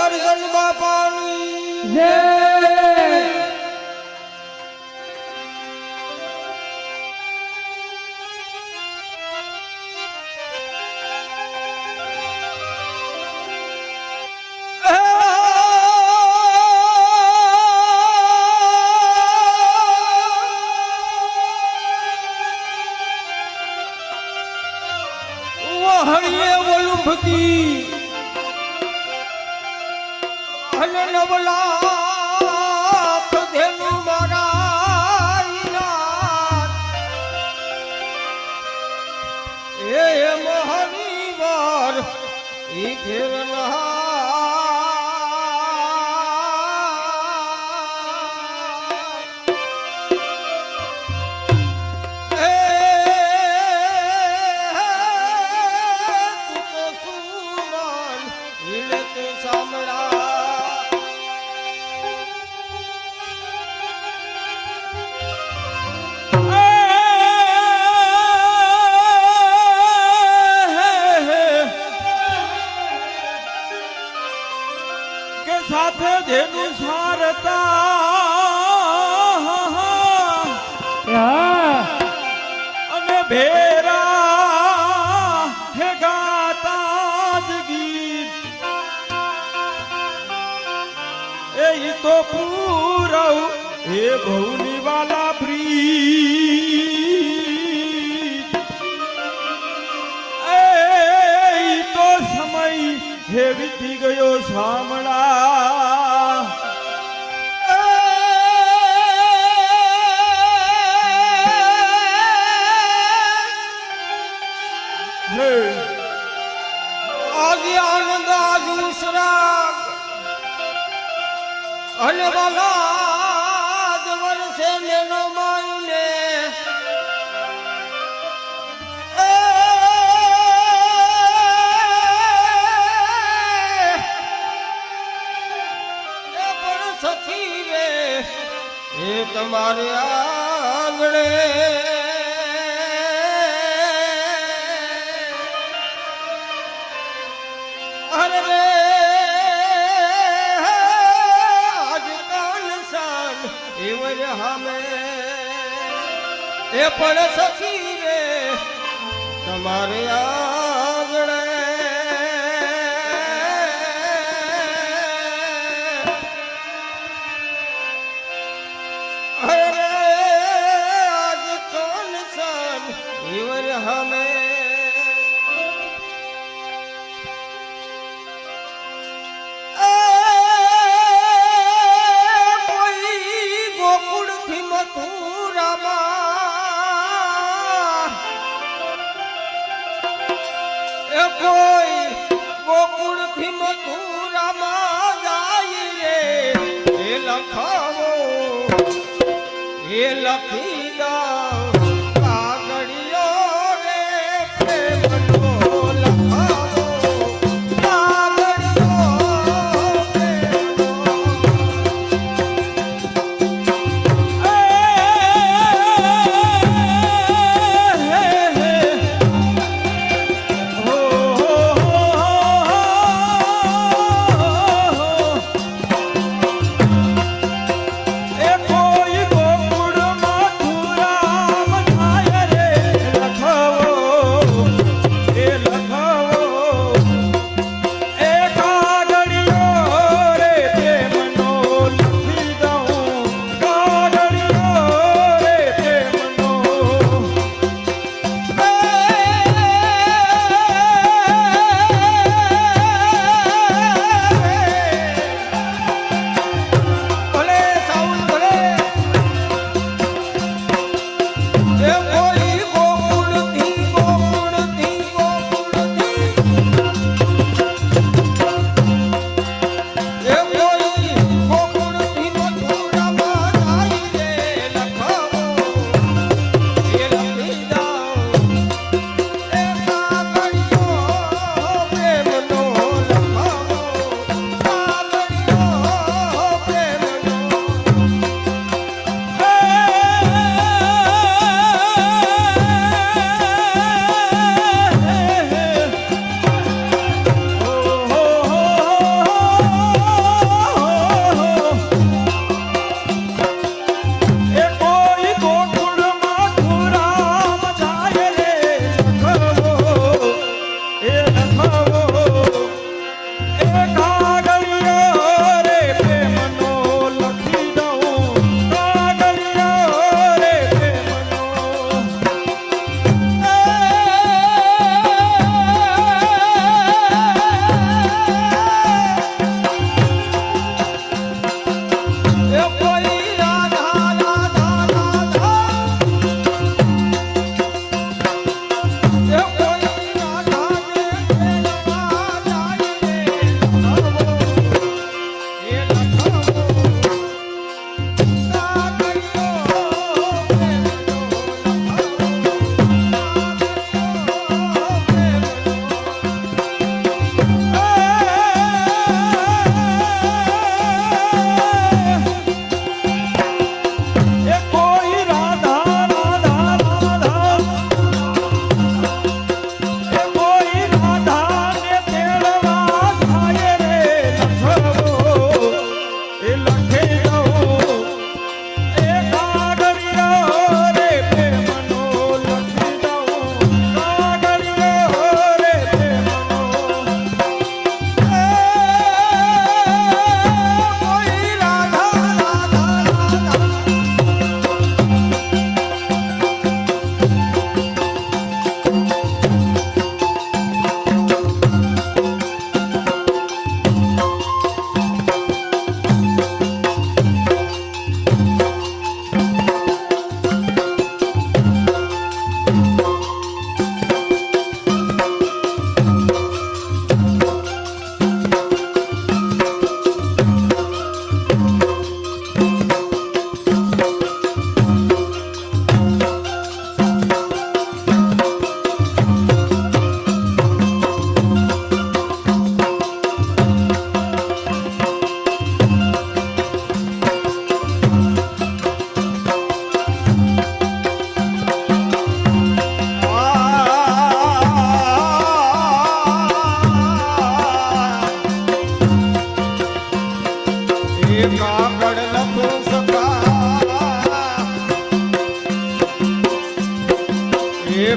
અર્જુન વહણીએ વલુંભતી. અને નવલાખ ભેરા હે ગાતા જ ગીત એ તો પૂરવ હે ભવની વાલા પ્રીત. એ તો સમય હે વીતી ગયો સામળા એ તમારે આંગણે અરે રે, આજ કાન સાન એવર હમે. એ પણ સખી રે, તમારે આગળ એ લખી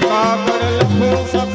પાગલ લખું સક